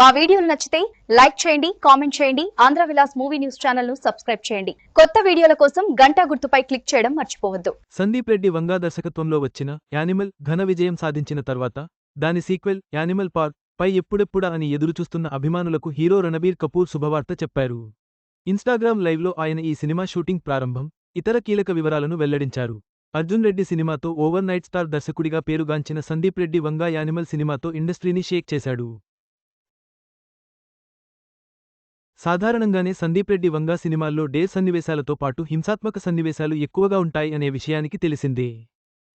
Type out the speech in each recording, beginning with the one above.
మా వీడియోలు నచ్చితే లైక్ చేయండి కామెంట్ చేయండి ఆంధ్ర విలాస్ మూవీ న్యూస్ ఛానల్ను సబ్స్క్రైబ్ చేయండి. కొత్త వీడియోల కోసం గంటా గుర్తుపై క్లిక్ చేయడం మర్చిపోవద్దు. సందీప్ రెడ్డి వంగా దర్శకత్వంలో వచ్చిన యానిమల్ ఘన విజయం సాధించిన తర్వాత దాని సీక్వెల్ యానిమల్ పార్క్ పై ఎప్పుడెప్పుడా అని ఎదురుచూస్తున్న అభిమానులకు హీరో రణబీర్ కపూర్ శుభవార్త చెప్పారు. ఇన్స్టాగ్రామ్ లైవ్లో ఆయన ఈ సినిమా షూటింగ్ ప్రారంభం ఇతర కీలక వివరాలను వెల్లడించారు. అర్జున్ రెడ్డి సినిమాతో ఓవర్ నైట్ స్టార్ దర్శకుడిగా పేరుగాంచిన సందీప్ రెడ్డి వంగా యానిమల్ సినిమాతో ఇండస్ట్రీని షేక్ చేశాడు. సాధారణంగానే సందీప్ రెడ్డి వంగా సినిమాల్లో డే సన్నివేశాలతో పాటు హింసాత్మక సన్నివేశాలు ఎక్కువగా ఉంటాయి అనే విషయానికి తెలిసిందే.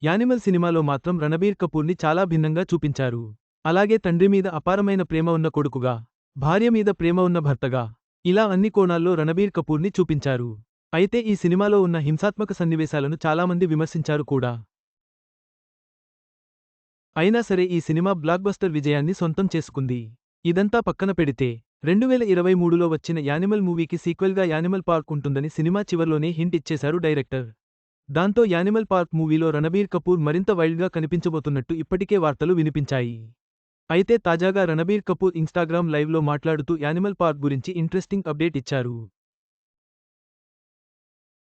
యానిమల్ సినిమాలో మాత్రం రణబీర్ కపూర్ని చాలా భిన్నంగా చూపించారు. అలాగే తండ్రి మీద అపారమైన ప్రేమ ఉన్న కొడుకుగా భార్య మీద ప్రేమ ఉన్న భర్తగా ఇలా అన్ని కోణాల్లో రణబీర్ కపూర్ని చూపించారు. అయితే ఈ సినిమాలో ఉన్న హింసాత్మక సన్నివేశాలను చాలామంది విమర్శించారు కూడా. అయినా సరే ఈ సినిమా బ్లాక్బస్టర్ విజయాన్ని సొంతం చేసుకుంది. ఇదంతా పక్కన పెడితే రెండు వేల ఇరవై మూడులో వచ్చిన యానిమల్ మూవీకి సీక్వెల్గా యానిమల్ పార్క్ ఉంటుందని సినిమా చివర్లోనే హింట్ ఇచ్చేశారు డైరెక్టర్. దాంతో యానిమల్ పార్క్ మూవీలో రణబీర్ కపూర్ మరింత వైల్డ్గా కనిపించబోతున్నట్టు ఇప్పటికే వార్తలు వినిపించాయి. అయితే తాజాగా రణబీర్ కపూర్ ఇన్స్టాగ్రామ్ లైవ్లో మాట్లాడుతూ యానిమల్ పార్క్ గురించి ఇంట్రెస్టింగ్ అప్డేట్ ఇచ్చారు.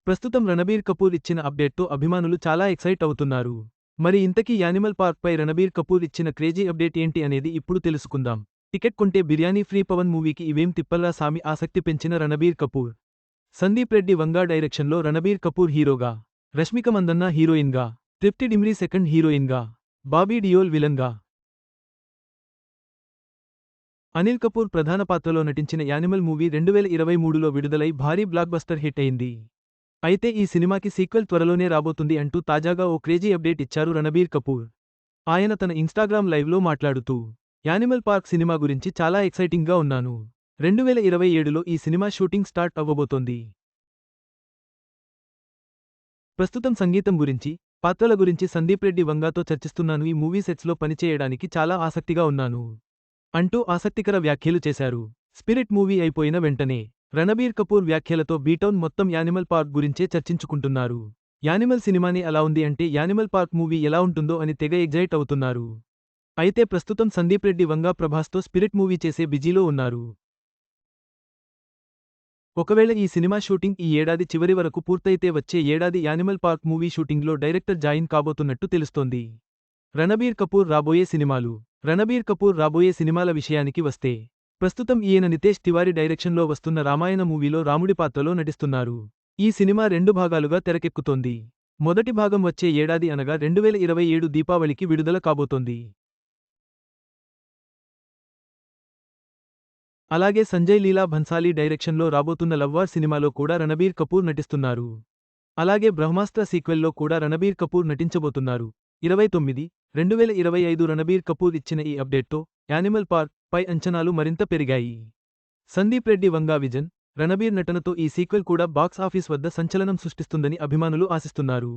ప్రస్తుతం రణబీర్ కపూర్ ఇచ్చిన అప్డేట్తో అభిమానులు చాలా ఎక్సైట్ అవుతున్నారు. మరి ఇంతకీ యానిమల్ పార్క్పై రణబీర్ కపూర్ ఇచ్చిన క్రేజీ అప్డేట్ ఏంటి అనేది ఇప్పుడు తెలుసుకుందాం. టికెట్ కొంటే బిర్యానీ ఫ్రీ పవన్ మూవీకి ఇవేం తిప్పల్లా సామి ఆసక్తి పెంచిన రణబీర్ కపూర్. సందీప్ రెడ్డి వంగా డైరెక్షన్లో రణబీర్ కపూర్ హీరోగా. రష్మిక మందన్న హీరోయిన్గా. తృప్తి డిమ్రీ సెకండ్ హీరోయిన్గా. బాబీ డియోల్ విలన్గా. అనిల్ కపూర్ ప్రధాన పాత్రలో నటించిన యానిమల్ మూవీ రెండు వేల ఇరవై మూడులో విడుదలై భారీ బ్లాక్బస్టర్ హిట్ అయింది. అయితే ఈ సినిమాకి సీక్వెల్ త్వరలోనే రాబోతుంది అంటూ తాజాగా ఓ క్రేజీ అప్డేట్ ఇచ్చారు రణబీర్ కపూర్. ఆయన తన ఇన్స్టాగ్రామ్ లైవ్లో మాట్లాడుతూ యానిమల్ పార్క్ సినిమా గురించి చాలా ఎక్సైటింగ్గా ఉన్నాను. రెండు వేల ఇరవై ఏడులో ఈ సినిమా షూటింగ్ స్టార్ట్ అవ్వబోతోంది. ప్రస్తుతం సంగీతం గురించి పాత్రల గురించి సందీప్ రెడ్డి వంగాతో చర్చిస్తున్నాను. ఈ మూవీ సెట్స్లో పనిచేయడానికి చాలా ఆసక్తిగా ఉన్నాను. అంటూ ఆసక్తికర వ్యాఖ్యలు చేశారు. స్పిరిట్ మూవీ అయిపోయిన వెంటనే రణబీర్ కపూర్ వ్యాఖ్యలతో బీటౌన్ మొత్తం యానిమల్ పార్క్ గురించే చర్చించుకుంటున్నారు. యానిమల్ సినిమాని ఎలా ఉంది అంటే యానిమల్ పార్క్ మూవీ ఎలా ఉంటుందో అని తెగ ఎగ్జైట్ అవుతున్నారు. అయితే ప్రస్తుతం సందీప్ రెడ్డి వంగా ప్రభాస్తో స్పిరిట్ మూవీ చేసే బిజీలో ఉన్నారు. ఒకవేళ ఈ సినిమా షూటింగ్ ఈ ఏడాది చివరి వరకు పూర్తయితే వచ్చే ఏడాది యానిమల్ పార్క్ మూవీ షూటింగ్లో డైరెక్టర్ జాయిన్ కాబోతున్నట్టు తెలుస్తోంది. రణబీర్ కపూర్ రాబోయే సినిమాలు. రణబీర్ కపూర్ రాబోయే సినిమాల విషయానికి వస్తే ప్రస్తుతం ఈయన నితేష్ తివారీ డైరెక్షన్లో వస్తున్న రామాయణ మూవీలో రాముడి పాత్రలో నటిస్తున్నారు. ఈ సినిమా రెండు భాగాలుగా తెరకెక్కుతోంది. మొదటి భాగం వచ్చే ఏడాది అనగా రెండు ఇరవై ఏడు దీపావళికి విడుదల కాబోతోంది. అలాగే సంజయ్ లీలా భన్సాలీ డైరెక్షన్లో రాబోతున్న లవ్వార్ సినిమాలో కూడా రణబీర్ కపూర్ నటిస్తున్నారు. అలాగే బ్రహ్మాస్త్ర సీక్వెల్లో కూడా రణబీర్ కపూర్ నటించబోతున్నారు. ఇరవై తొమ్మిది రెండు వేల ఇరవై ఐదు రణబీర్ కపూర్ ఇచ్చిన ఈ అప్డేట్తో యానిమల్ పార్క్ పై అంచనాలు మరింత పెరిగాయి. సందీప్ రెడ్డి వంగా విజన్ రణబీర్ నటనతో ఈ సీక్వెల్ కూడా బాక్స్ ఆఫీస్ వద్ద సంచలనం సృష్టిస్తుందని అభిమానులు ఆశిస్తున్నారు.